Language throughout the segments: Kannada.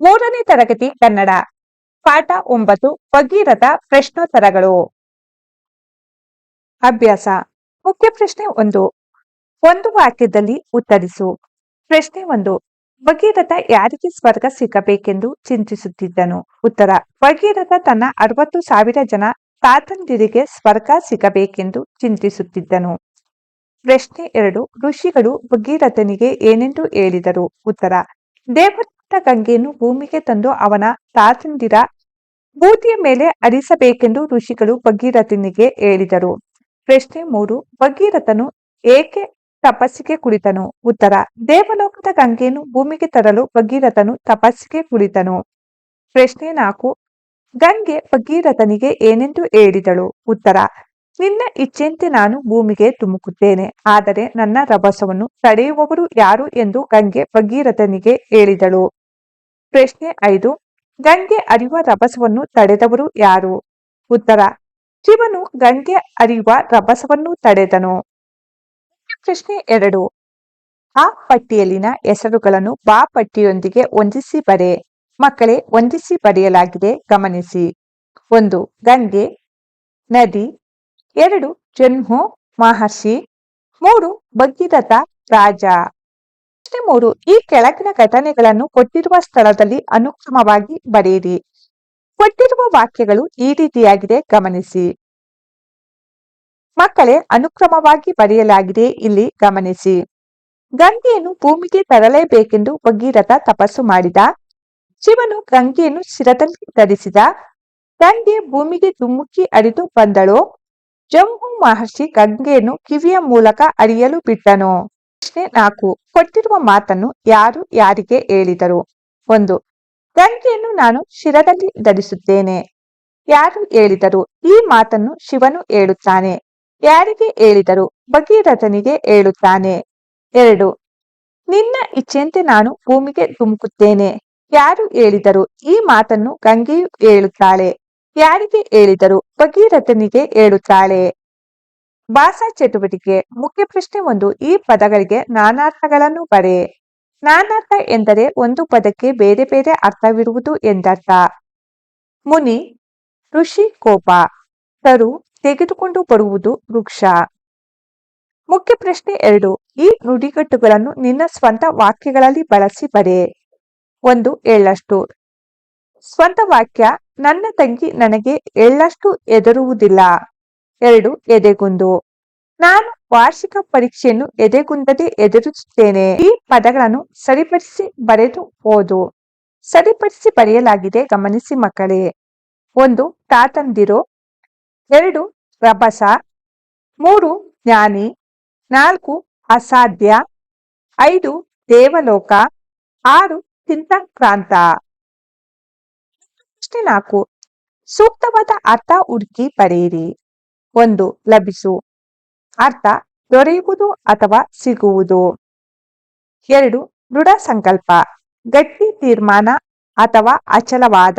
ಮೂರನೇ ತರಗತಿ ಕನ್ನಡ. ಪಾಠ ಒಂಬತ್ತು, ಭಗೀರಥ ಪ್ರಶ್ನೋತ್ತರಗಳು. ಅಭ್ಯಾಸ. ಮುಖ್ಯ ಪ್ರಶ್ನೆ ಒಂದು. ಒಂದು ವಾಕ್ಯದಲ್ಲಿ ಉತ್ತರಿಸು. ಪ್ರಶ್ನೆ ಒಂದು. ಭಗೀರಥ ಯಾರಿಗೆ ಸ್ವರ್ಗ ಸಿಗಬೇಕೆಂದು ಚಿಂತಿಸುತ್ತಿದ್ದನು? ಉತ್ತರ. ಭಗೀರಥ ತನ್ನ ಅರವತ್ತು ಸಾವಿರ ಜನ ತಾತಂದಿರಿಗೆ ಸ್ವರ್ಗ ಸಿಗಬೇಕೆಂದು ಚಿಂತಿಸುತ್ತಿದ್ದನು. ಪ್ರಶ್ನೆ ಎರಡು. ಋಷಿಗಳು ಭಗೀರಥನಿಗೆ ಏನೆಂದು ಹೇಳಿದರು? ಉತ್ತರ. ದೇವರ ಗಂಗೆಯನ್ನು ಭೂಮಿಗೆ ತಂದು ಅವನ ತಾತಂದಿರ ಬೂದಿಯ ಮೇಲೆ ಅರಿಸಬೇಕೆಂದು ಋಷಿಗಳು ಭಗೀರಥನಿಗೆ ಹೇಳಿದರು. ಪ್ರಶ್ನೆ ಮೂರು, ಭಗೀರಥನು ಏಕೆ ತಪಸ್ಸಿಗೆ ಕುಳಿತನು? ಉತ್ತರ, ದೇವಲೋಕದ ಗಂಗೆಯನ್ನು ಭೂಮಿಗೆ ತರಲು ಭಗೀರಥನು ತಪಸ್ಸಿಗೆ ಕುಳಿತನು. ಪ್ರಶ್ನೆ ನಾಲ್ಕು, ಗಂಗೆ ಭಗೀರಥನಿಗೆ ಏನೆಂದು ಹೇಳಿದಳು? ಉತ್ತರ, ನಿನ್ನ ಇಚ್ಛೆಯಂತೆ ನಾನು ಭೂಮಿಗೆ ತುಮುಕುತ್ತೇನೆ, ಆದರೆ ನನ್ನ ರಭಸವನ್ನು ತಡೆಯುವವರು ಯಾರು ಎಂದು ಗಂಗೆ ಭಗೀರಥನಿಗೆ ಹೇಳಿದಳು. ಪ್ರಶ್ನೆ ಐದು. ಗಂಗೆ ಅರಿಯುವ ರಭಸವನ್ನು ತಡೆದವರು ಯಾರು? ಉತ್ತರ. ಶಿವನು ಗಂಗೆ ಅರಿಯುವ ರಭಸವನ್ನು ತಡೆದನು. ಪ್ರಶ್ನೆ ಎರಡು. ಆ ಪಟ್ಟಿಯಲ್ಲಿನ ಹೆಸರುಗಳನ್ನು ಬಾ ಪಟ್ಟಿಯೊಂದಿಗೆ ಹೊಂದಿಸಿ ಬರೆ. ಮಕ್ಕಳೇ, ಹೊಂದಿಸಿ ಬರೆಯಲಾಗಿದೆ, ಗಮನಿಸಿ. ಒಂದು, ಗಂಗೆ, ನದಿ. ಎರಡು, ಜನ್ಮು, ಮಹರ್ಷಿ. ಮೂರು, ಭಗೀರಥ ರಾಜ. ಪ್ರಶ್ನೆ ಮೂರು ಈ ಕೆಳಗಿನ ಘಟನೆಗಳನ್ನು ಕೊಟ್ಟಿರುವ ಸ್ಥಳದಲ್ಲಿ ಅನುಕ್ರಮವಾಗಿ ಬರೆಯಿರಿ. ಕೊಟ್ಟಿರುವ ವಾಕ್ಯಗಳು ಈ ರೀತಿಯಾಗಿದೆ, ಗಮನಿಸಿ. ಮಕ್ಕಳೇ, ಅನುಕ್ರಮವಾಗಿ ಬರೆಯಲಾಗಿದೆ, ಇಲ್ಲಿ ಗಮನಿಸಿ. ಗಂಗೆಯನ್ನು ಭೂಮಿಗೆ ತರಲೇಬೇಕೆಂದು ಭಗೀರಥ ತಪಸ್ಸು ಮಾಡಿದ. ಶಿವನು ಗಂಗೆಯನ್ನು ಶಿರದಲ್ಲಿ ಧರಿಸಿದ ಗಂಗೆ ಭೂಮಿಗೆ ಧುಮ್ಮುಕ್ಕಿ ಅರಿದು ಬಂದಳು. ಜಂಬು ಮಹರ್ಷಿ ಗಂಗೆಯನ್ನು ಕಿವಿಯ ಮೂಲಕ ಅರಿಯಲು ಬಿಟ್ಟನು. ಪ್ರಶ್ನೆ ನಾಲ್ಕು. ಕೊಟ್ಟಿರುವ ಮಾತನ್ನು ಯಾರು ಯಾರಿಗೆ ಹೇಳಿದರು? ಒಂದು. ಗಂಗೆಯನ್ನು ನಾನು ಶಿರದಲ್ಲಿ ಧರಿಸುತ್ತೇನೆ. ಯಾರು ಹೇಳಿದರು? ಈ ಮಾತನ್ನು ಶಿವನು ಹೇಳುತ್ತಾನೆ. ಯಾರಿಗೆ ಹೇಳಿದರು? ಭಗೀರಥನಿಗೆ ಹೇಳುತ್ತಾನೆ. ಎರಡು. ನಿನ್ನ ಇಚ್ಛೆಯಂತೆ ನಾನು ಭೂಮಿಗೆ ಧುಮುಕುತ್ತೇನೆ. ಯಾರು ಹೇಳಿದರು? ಈ ಮಾತನ್ನು ಗಂಗೆಯು ಹೇಳುತ್ತಾಳೆ. ಯಾರಿಗೆ ಹೇಳಿದರು? ಭಗೀರಥನಿಗೆ ಹೇಳುತ್ತಾಳೆ. ಭಾಷಾ ಚಟುವಟಿಕೆ ಮುಖ್ಯ ಪ್ರಶ್ನೆ ಒಂದು. ಈ ಪದಗಳಿಗೆ ನಾನಾರ್ಥಗಳನ್ನು ಬರೆ ನಾನಾರ್ಥ ಎಂದರೆ ಒಂದು ಪದಕ್ಕೆ ಬೇರೆ ಬೇರೆ ಅರ್ಥವಿರುವುದು ಎಂದರ್ಥ. ಮುನಿ, ಋಷಿ, ಕೋಪ. ತರು ತೆಗೆದುಕೊಂಡು ಬರುವುದು ವೃಕ್ಷ. ಮುಖ್ಯ ಪ್ರಶ್ನೆ ಎರಡು. ಈ ನುಡಿಗಟ್ಟುಗಳನ್ನು ನಿನ್ನ ಸ್ವಂತ ವಾಕ್ಯಗಳಲ್ಲಿ ಬಳಸಿ ಬರೆ ಒಂದು ಎಳ್ಳಷ್ಟು ಸ್ವಂತ ವಾಕ್ಯ, ನನ್ನ ತಂಗಿ ನನಗೆ ಎಳ್ಳಷ್ಟು ಎದರುವುದಿಲ್ಲ ಎರಡು ಎದೆಗುಂದು. ನಾನು ವಾರ್ಷಿಕ ಪರೀಕ್ಷೆಯನ್ನು ಎದೆಗುಂದದೆ ಎದುರಿಸುತ್ತೇನೆ ಈ ಪದಗಳನ್ನು ಸರಿಪಡಿಸಿ ಬರೆದು ಓದು. ಸರಿಪಡಿಸಿ ಬರೆಯಲಾಗಿದೆ, ಗಮನಿಸಿ ಮಕ್ಕಳೇ. ಒಂದು, ತಾತಂದಿರು. ಎರಡು, ರಭಸ. ಮೂರು, ಜ್ಞಾನಿ. ನಾಲ್ಕು, ಅಸಾಧ್ಯ. ಐದು, ದೇವಲೋಕ. ಆರು, ಚಿಂತಾಕ್ರಾಂತ. ಪ್ರಶ್ನೆ ನಾಲ್ಕು. ಸೂಕ್ತವಾದ ಅರ್ಥ ಹುಡುಕಿ ಬರೆಯಿರಿ. ಒಂದು ಲಭಿಸು. ಅರ್ಥ, ದೊರೆಯುವುದು ಅಥವಾ ಸಿಗುವುದು. ಎರಡು, ದೃಢ ಸಂಕಲ್ಪ, ಗಟ್ಟಿ ತೀರ್ಮಾನ ಅಥವಾ ಅಚಲವಾದ.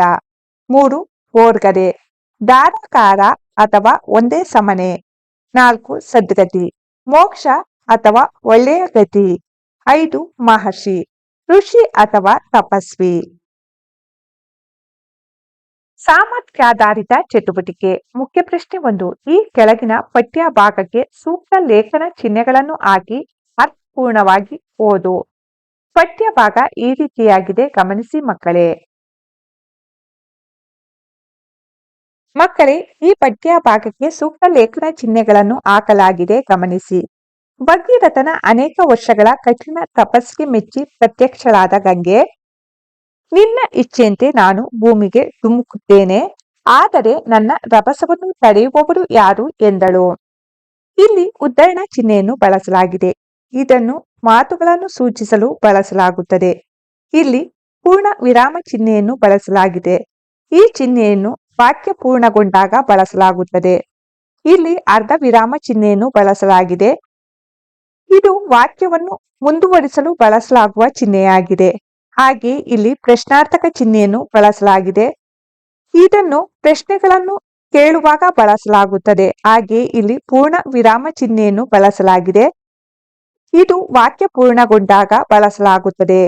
ಮೂರು ಓರ್ಗರೆ ದಾರಕಾರ ಅಥವಾ ಒಂದೇ ಸಮನೆ. ನಾಲ್ಕು, ಸದ್ಗತಿ, ಮೋಕ್ಷ ಅಥವಾ ಒಳ್ಳೆಯ ಗತಿ. ಐದು, ಮಹರ್ಷಿ, ಋಷಿ ಅಥವಾ ತಪಸ್ವಿ. ಸಾಮರ್ಥ್ಯಾಧಾರಿತ ಚಟುವಟಿಕೆ. ಮುಖ್ಯ ಪ್ರಶ್ನೆ ಒಂದು, ಈ ಕೆಳಗಿನ ಪಠ್ಯ ಭಾಗಕ್ಕೆ ಸೂಕ್ತ ಲೇಖನ ಚಿಹ್ನೆಗಳನ್ನು ಹಾಕಿ ಅರ್ಥಪೂರ್ಣವಾಗಿ ಓದು. ಪಠ್ಯ ಭಾಗ ಈ ರೀತಿಯಾಗಿದೆ, ಗಮನಿಸಿ ಮಕ್ಕಳೇ. ಮಕ್ಕಳೇ, ಈ ಪಠ್ಯ ಭಾಗಕ್ಕೆ ಸೂಕ್ತ ಲೇಖನ ಚಿಹ್ನೆಗಳನ್ನು ಹಾಕಲಾಗಿದೆ, ಗಮನಿಸಿ. ಭಗೀರಥನ ಅನೇಕ ವರ್ಷಗಳ ಕಠಿಣ ತಪಸ್ಸಿಗೆ ಮೆಚ್ಚಿ ಪ್ರತ್ಯಕ್ಷಳಾದ ಗಂಗೆ ನಿನ್ನ ಇಚ್ಛೆಯಂತೆ ನಾನು ಭೂಮಿಗೆ ಧುಮುಕುತ್ತೇನೆ, ಆದರೆ ನನ್ನ ರಭಸವನ್ನು ತಡೆಯುವವರು ಯಾರು ಎಂದಳು. ಇಲ್ಲಿ ಉದ್ದರಣ ಚಿಹ್ನೆಯನ್ನು ಬಳಸಲಾಗಿದೆ. ಇದನ್ನು ಮಾತುಗಳನ್ನು ಸೂಚಿಸಲು ಬಳಸಲಾಗುತ್ತದೆ. ಇಲ್ಲಿ ಪೂರ್ಣ ವಿರಾಮ ಚಿಹ್ನೆಯನ್ನು ಬಳಸಲಾಗಿದೆ. ಈ ಚಿಹ್ನೆಯನ್ನು ವಾಕ್ಯ ಪೂರ್ಣಗೊಂಡಾಗ ಬಳಸಲಾಗುತ್ತದೆ. ಇಲ್ಲಿ ಅರ್ಧ ವಿರಾಮ ಚಿಹ್ನೆಯನ್ನು ಬಳಸಲಾಗಿದೆ. ಇದು ವಾಕ್ಯವನ್ನು ಮುಂದುವರಿಸಲು ಬಳಸಲಾಗುವ ಚಿಹ್ನೆಯಾಗಿದೆ. ಹಾಗೆ ಇಲ್ಲಿ ಪ್ರಶ್ನಾರ್ಥಕ ಚಿಹ್ನೆಯನ್ನು ಬಳಸಲಾಗಿದೆ. ಇದನ್ನು ಪ್ರಶ್ನೆಗಳನ್ನು ಕೇಳುವಾಗ ಬಳಸಲಾಗುತ್ತದೆ. ಹಾಗೆ ಇಲ್ಲಿ ಪೂರ್ಣ ವಿರಾಮ ಚಿಹ್ನೆಯನ್ನು ಬಳಸಲಾಗಿದೆ. ಇದು ವಾಕ್ಯ ಪೂರ್ಣಗೊಂಡಾಗ ಬಳಸಲಾಗುತ್ತದೆ.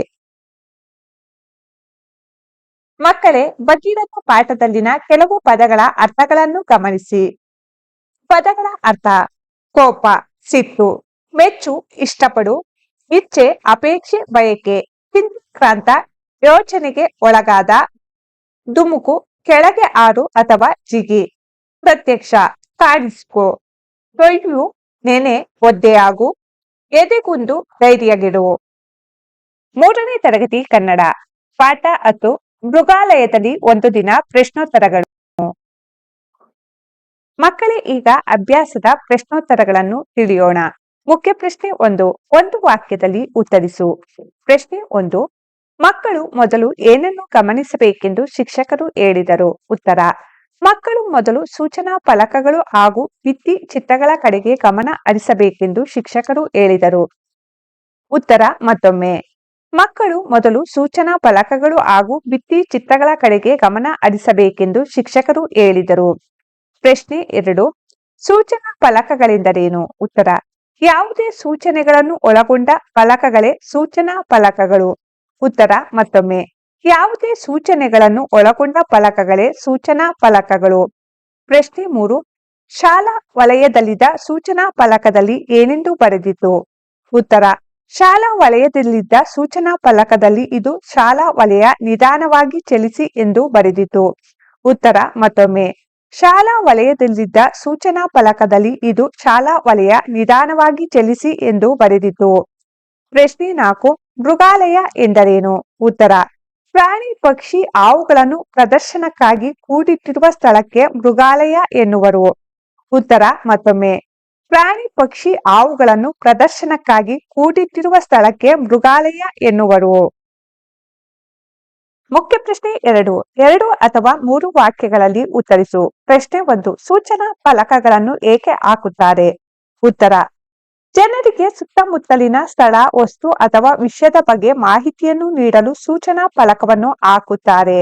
ಮಕ್ಕಳೇ ಬಗೀರಥ ಪಾಠದಲ್ಲಿನ ಕೆಲವು ಪದಗಳ ಅರ್ಥಗಳನ್ನು ಗಮನಿಸಿ. ಪದಗಳ ಅರ್ಥ, ಕೋಪ, ಸಿಟ್ಟು, ಮೆಚ್ಚು, ಇಷ್ಟಪಡು, ಇಚ್ಛೆ, ಅಪೇಕ್ಷೆ, ಬಯಕೆ. ಕ್ರಾಂತ, ಯೋಚನೆಗೆ ಒಳಗಾದ ದುಮುಕು ಕೆಳಗೆ ಆರು ಅಥವಾ ಜಿಗಿ. ಪ್ರತ್ಯಕ್ಷ, ಕಾಣಿಸ್ಕೋ. ತೊಯ್ಯು ನೆನೆ ಒದ್ದೆಯಾಗು ಎದೆಗುಂದು ಧೈರ್ಯಗಿಡು ಮೂರನೇ ತರಗತಿ ಕನ್ನಡ. ಪಾಠ ಹತ್ತು, ಮೃಗಾಲಯದಲ್ಲಿ ಒಂದು ದಿನ ಪ್ರಶ್ನೋತ್ತರಗಳು. ಮಕ್ಕಳೇ, ಈಗ ಅಭ್ಯಾಸದ ಪ್ರಶ್ನೋತ್ತರಗಳನ್ನು ತಿಳಿಯೋಣ. ಮುಖ್ಯ ಪ್ರಶ್ನೆ ಒಂದು ಒಂದು ವಾಕ್ಯದಲ್ಲಿ ಉತ್ತರಿಸು. ಪ್ರಶ್ನೆ ಒಂದು ಮಕ್ಕಳು ಮೊದಲು ಏನನ್ನು ಗಮನಿಸಬೇಕೆಂದು ಶಿಕ್ಷಕರು ಹೇಳಿದರು. ಉತ್ತರ, ಮಕ್ಕಳು ಮೊದಲು ಸೂಚನಾ ಫಲಕಗಳು ಹಾಗೂ ಭಿತ್ತಿ ಚಿತ್ರಗಳ ಕಡೆಗೆ ಗಮನ ಹರಿಸಬೇಕೆಂದು ಶಿಕ್ಷಕರು ಹೇಳಿದರು. ಉತ್ತರ, ಮತ್ತೊಮ್ಮೆ, ಮಕ್ಕಳು ಮೊದಲು ಸೂಚನಾ ಫಲಕಗಳು ಹಾಗೂ ಭಿತ್ತಿ ಚಿತ್ರಗಳ ಕಡೆಗೆ ಗಮನ ಹರಿಸಬೇಕೆಂದು ಶಿಕ್ಷಕರು ಹೇಳಿದರು. ಪ್ರಶ್ನೆ ಎರಡು, ಸೂಚನಾ ಫಲಕಗಳೆಂದರೇನು? ಉತ್ತರ, ಯಾವುದೇ ಸೂಚನೆಗಳನ್ನು ಒಳಗೊಂಡ ಫಲಕಗಳೇ ಸೂಚನಾ ಫಲಕಗಳು. ಉತ್ತರ ಮತ್ತೊಮ್ಮೆ. ಯಾವುದೇ ಸೂಚನೆಗಳನ್ನು ಒಳಗೊಂಡ ಫಲಕಗಳೇ ಸೂಚನಾ ಫಲಕಗಳು. ಪ್ರಶ್ನೆ ಮೂರು. ಶಾಲಾ ವಲಯದಲ್ಲಿದ್ದ ಸೂಚನಾ ಫಲಕದಲ್ಲಿ ಏನೆಂದು ಬರೆದಿತ್ತು ಉತ್ತರ. ಶಾಲಾ ವಲಯದಲ್ಲಿದ್ದ ಸೂಚನಾ ಫಲಕದಲ್ಲಿ ಇದು ಶಾಲಾ ವಲಯ ನಿಧಾನವಾಗಿ ಚಲಿಸಿ ಎಂದು ಬರೆದಿತ್ತು ಉತ್ತರ ಮತ್ತೊಮ್ಮೆ. ಶಾಲಾ ವಲಯದಲ್ಲಿದ್ದ ಸೂಚನಾ ಫಲಕದಲ್ಲಿ ಇದು ಶಾಲಾ ವಲಯ ನಿಧಾನವಾಗಿ ಚಲಿಸಿ ಎಂದು ಬರೆದಿತ್ತು ಪ್ರಶ್ನೆ ನಾಲ್ಕು. ಮೃಗಾಲಯ ಎಂದರೇನು? ಉತ್ತರ. ಪ್ರಾಣಿ, ಪಕ್ಷಿ ಹಾವುಗಳನ್ನು ಪ್ರದರ್ಶನಕ್ಕಾಗಿ ಕೂಡಿಟ್ಟಿರುವ ಸ್ಥಳಕ್ಕೆ ಮೃಗಾಲಯ ಎನ್ನುವರು. ಉತ್ತರ, ಮತ್ತೊಮ್ಮೆ. ಪ್ರಾಣಿ, ಪಕ್ಷಿ ಹಾವುಗಳನ್ನು ಪ್ರದರ್ಶನಕ್ಕಾಗಿ ಕೂಡಿಟ್ಟಿರುವ ಸ್ಥಳಕ್ಕೆ ಮೃಗಾಲಯ ಎನ್ನುವರು. ಮುಖ್ಯ ಪ್ರಶ್ನೆ ಎರಡು. ಎರಡು ಅಥವಾ ಮೂರು ವಾಕ್ಯಗಳಲ್ಲಿ ಉತ್ತರಿಸು. ಪ್ರಶ್ನೆ ಒಂದು. ಸೂಚನಾ ಫಲಕಗಳನ್ನು ಏಕೆ ಹಾಕುತ್ತಾರೆ? ಉತ್ತರ. ಜನರಿಗೆ ಸುತ್ತಮುತ್ತಲಿನ ಸ್ಥಳ, ವಸ್ತು ಅಥವಾ ವಿಷಯದ ಬಗ್ಗೆ ಮಾಹಿತಿಯನ್ನು ನೀಡಲು ಸೂಚನಾ ಫಲಕವನ್ನು ಹಾಕುತ್ತಾರೆ.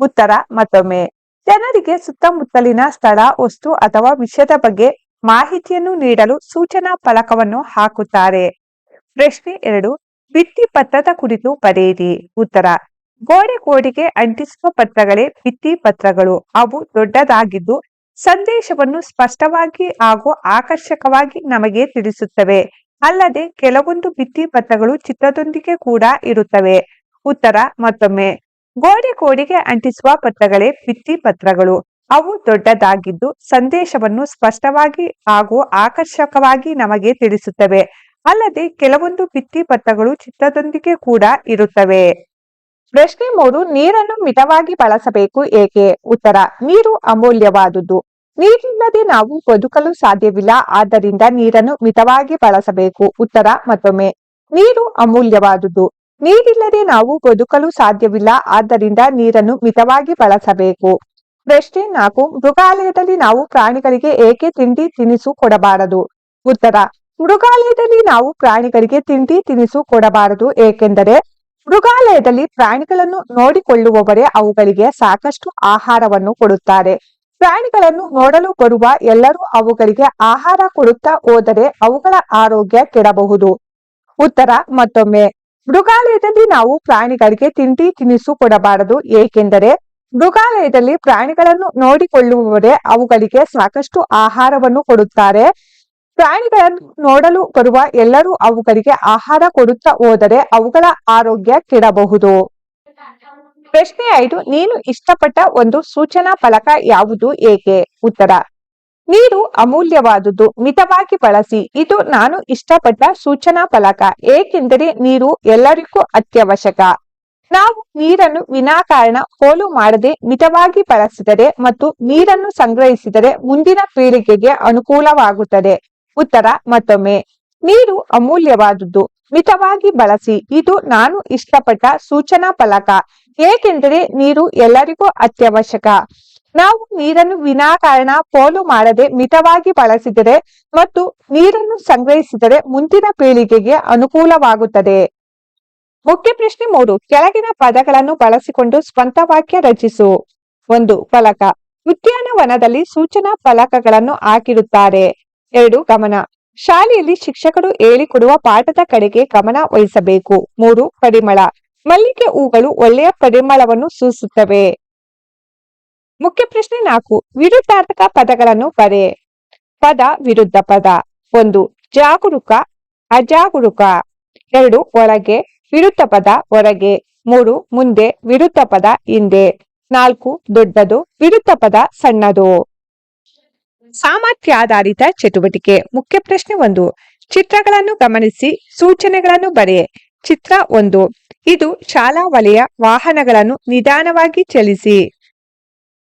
ಉತ್ತರ, ಮತ್ತೊಮ್ಮೆ. ಜನರಿಗೆ ಸುತ್ತಮುತ್ತಲಿನ ಸ್ಥಳ, ವಸ್ತು ಅಥವಾ ವಿಷಯದ ಬಗ್ಗೆ ಮಾಹಿತಿಯನ್ನು ನೀಡಲು ಸೂಚನಾ ಫಲಕವನ್ನು ಹಾಕುತ್ತಾರೆ. ಪ್ರಶ್ನೆ ಎರಡು, ಭಿತ್ತಿ ಪತ್ರದ ಕುರಿತು ಬರೆಯಿರಿ. ಉತ್ತರ ಗೋಡೆ ಗೋಡೆಗೆ ಅಂಟಿಸುವ ಪತ್ರಗಳೇ ಭಿತ್ತಿ ಪತ್ರಗಳು. ಅವು ದೊಡ್ಡದಾಗಿದ್ದು ಸಂದೇಶವನ್ನು ಸ್ಪಷ್ಟವಾಗಿ ಹಾಗೂ ಆಕರ್ಷಕವಾಗಿ ನಮಗೆ ತಿಳಿಸುತ್ತವೆ. ಅಲ್ಲದೆ ಕೆಲವೊಂದು ಭಿತ್ತಿ ಪತ್ರಗಳು ಚಿತ್ರದೊಂದಿಗೆ ಕೂಡ ಇರುತ್ತವೆ. ಉತ್ತರ, ಮತ್ತೊಮ್ಮೆ. ಗೋಡೆ ಕೋಡಿಗೆ ಅಂಟಿಸುವ ಪತ್ರಗಳೇ ಭಿತ್ತಿ ಪತ್ರಗಳು. ಅವು ದೊಡ್ಡದಾಗಿದ್ದು ಸಂದೇಶವನ್ನು ಸ್ಪಷ್ಟವಾಗಿ ಹಾಗೂ ಆಕರ್ಷಕವಾಗಿ ನಮಗೆ ತಿಳಿಸುತ್ತವೆ. ಅಲ್ಲದೆ ಕೆಲವೊಂದು ಭಿತ್ತಿ ಪತ್ರಗಳು ಚಿತ್ರದೊಂದಿಗೆ ಕೂಡ ಇರುತ್ತವೆ. ಪ್ರಶ್ನೆ ಮೂರು, ನೀರನ್ನು ಮಿತವಾಗಿ ಬಳಸಬೇಕು ಏಕೆ? ಉತ್ತರ, ನೀರು ಅಮೂಲ್ಯವಾದುದು. ನೀರಿಲ್ಲದೆ ನಾವು ಬದುಕಲು ಸಾಧ್ಯವಿಲ್ಲ, ಆದ್ದರಿಂದ ನೀರನ್ನು ಮಿತವಾಗಿ ಬಳಸಬೇಕು. ಉತ್ತರ ಮತ್ತೊಮ್ಮೆ. ನೀರು ಅಮೂಲ್ಯವಾದುದು. ನೀರಿಲ್ಲದೆ ನಾವು ಬದುಕಲು ಸಾಧ್ಯವಿಲ್ಲ, ಆದ್ದರಿಂದ ನೀರನ್ನು ಮಿತವಾಗಿ ಬಳಸಬೇಕು. ಪ್ರಶ್ನೆ ನಾಲ್ಕು. ಮೃಗಾಲಯದಲ್ಲಿ ನಾವು ಪ್ರಾಣಿಗಳಿಗೆ ಏಕೆ ತಿಂಡಿ ತಿನಿಸು ಕೊಡಬಾರದು ಉತ್ತರ. ಮೃಗಾಲಯದಲ್ಲಿ ನಾವು ಪ್ರಾಣಿಗಳಿಗೆ ತಿಂಡಿ ತಿನಿಸು ಕೊಡಬಾರದು ಏಕೆಂದರೆ ಮೃಗಾಲಯದಲ್ಲಿ ಪ್ರಾಣಿಗಳನ್ನು ನೋಡಿಕೊಳ್ಳುವವರೇ ಅವುಗಳಿಗೆ ಸಾಕಷ್ಟು ಆಹಾರವನ್ನು ಕೊಡುತ್ತಾರೆ. ಪ್ರಾಣಿಗಳನ್ನು ನೋಡಲು ಬರುವ ಎಲ್ಲರೂ ಅವುಗಳಿಗೆ ಆಹಾರ ಕೊಡುತ್ತಾ ಹೋದರೆ ಅವುಗಳ ಆರೋಗ್ಯ ಕೆಡಬಹುದು. ಉತ್ತರ, ಮತ್ತೊಮ್ಮೆ. ಮೃಗಾಲಯದಲ್ಲಿ ನಾವು ಪ್ರಾಣಿಗಳಿಗೆ ತಿಂಡಿ ತಿನಿಸು ಕೊಡಬಾರದು, ಏಕೆಂದರೆ ಮೃಗಾಲಯದಲ್ಲಿ ಪ್ರಾಣಿಗಳನ್ನು ನೋಡಿಕೊಳ್ಳುವವರೇ ಅವುಗಳಿಗೆ ಸಾಕಷ್ಟು ಆಹಾರವನ್ನು ಕೊಡುತ್ತಾರೆ. ಪ್ರಾಣಿಗಳನ್ನು ನೋಡಲು ಬರುವ ಎಲ್ಲರೂ ಅವುಗಳಿಗೆ ಆಹಾರ ಕೊಡುತ್ತಾ ಹೋದರೆ ಅವುಗಳ ಆರೋಗ್ಯ ಕೆಡಬಹುದು. ಪ್ರಶ್ನೆ ಐದು, ನೀನು ಇಷ್ಟಪಟ್ಟ ಒಂದು ಸೂಚನಾ ಫಲಕ ಯಾವುದು, ಏಕೆ? ಉತ್ತರ ನೀರು ಅಮೂಲ್ಯವಾದುದು, ಮಿತವಾಗಿ ಬಳಸಿ, ಇದು ನಾನು ಇಷ್ಟಪಟ್ಟ ಸೂಚನಾ ಫಲಕ, ಏಕೆಂದರೆ ನೀರು ಎಲ್ಲರಿಗೂ ಅತ್ಯವಶ್ಯಕ. ನಾವು ನೀರನ್ನು ವಿನಾಕಾರಣ ಹೋಲು ಮಾಡದೆ ಮಿತವಾಗಿ ಬಳಸಿದರೆ ಮತ್ತು ನೀರನ್ನು ಸಂಗ್ರಹಿಸಿದರೆ ಮುಂದಿನ ಪೀಳಿಗೆಗೆ ಅನುಕೂಲವಾಗುತ್ತದೆ. ಉತ್ತರ, ಮತ್ತೊಮ್ಮೆ, ನೀರು ಅಮೂಲ್ಯವಾದುದು, ಮಿತವಾಗಿ ಬಳಸಿ, ಇದು ನಾನು ಇಷ್ಟಪಟ್ಟ ಸೂಚನಾ ಫಲಕ ಏಕೆಂದರೆ ನೀರು ಎಲ್ಲರಿಗೂ ಅತ್ಯವಶ್ಯಕ. ನಾವು ನೀರನ್ನು ವಿನಾಕಾರಣ ಪೋಲು ಮಾಡದೆ ಮಿತವಾಗಿ ಬಳಸಿದರೆ ಮತ್ತು ನೀರನ್ನು ಸಂಗ್ರಹಿಸಿದರೆ ಮುಂದಿನ ಪೀಳಿಗೆಗೆ ಅನುಕೂಲವಾಗುತ್ತದೆ. ಮುಖ್ಯ ಪ್ರಶ್ನೆ ಮೂರು. ಕೆಳಗಿನ ಪದಗಳನ್ನು ಬಳಸಿಕೊಂಡು ಸ್ವಂತ ವಾಕ್ಯ ರಚಿಸು. ಒಂದು, ಫಲಕ. ಉದ್ಯಾನವನದಲ್ಲಿ ಸೂಚನಾ ಫಲಕಗಳನ್ನು ಹಾಕಿರುತ್ತಾರೆ. ಎರಡು, ಗಮನ. ಶಾಲೆಯಲ್ಲಿ ಶಿಕ್ಷಕರು ಹೇಳಿಕೊಡುವ ಪಾಠದ ಕಡೆಗೆ ಗಮನ ವಹಿಸಬೇಕು. ಮೂರು, ಪರಿಮಳ. ಮಲ್ಲಿಗೆ ಹೂಗಳು ಒಳ್ಳೆಯ ಪರಿಮಳವನ್ನು ಸೂಸುತ್ತವೆ. ಮುಖ್ಯ ಪ್ರಶ್ನೆ ನಾಲ್ಕು, ವಿರುದ್ಧಾರ್ಥಕ ಪದಗಳನ್ನು ಬರೆ ಪದ ವಿರುದ್ಧ ಪದ. ಒಂದು, ಜಾಗರೂಕ, ಅಜಾಗರೂಕ. ಎರಡು, ಒಳಗೆ, ವಿರುದ್ಧ ಪದ, ಹೊರಗೆ. ಮೂರು, ಮುಂದೆ, ವಿರುದ್ಧ ಪದ, ಹಿಂದೆ. ನಾಲ್ಕು, ದೊಡ್ಡದು, ವಿರುದ್ಧ ಪದ, ಸಣ್ಣದು. ಸಾಮರ್ಥ್ಯಾಧಾರಿತ ಚಟುವಟಿಕೆ. ಮುಖ್ಯ ಪ್ರಶ್ನೆ ಒಂದು, ಚಿತ್ರಗಳನ್ನು ಗಮನಿಸಿ, ಸೂಚನೆಗಳನ್ನು ಬರೆಯೆ. ಚಿತ್ರ ಒಂದು. ಇದು ಶಾಲಾ ವಲಯ ವಾಹನಗಳನ್ನು ನಿಧಾನವಾಗಿ ಚಲಿಸಿ.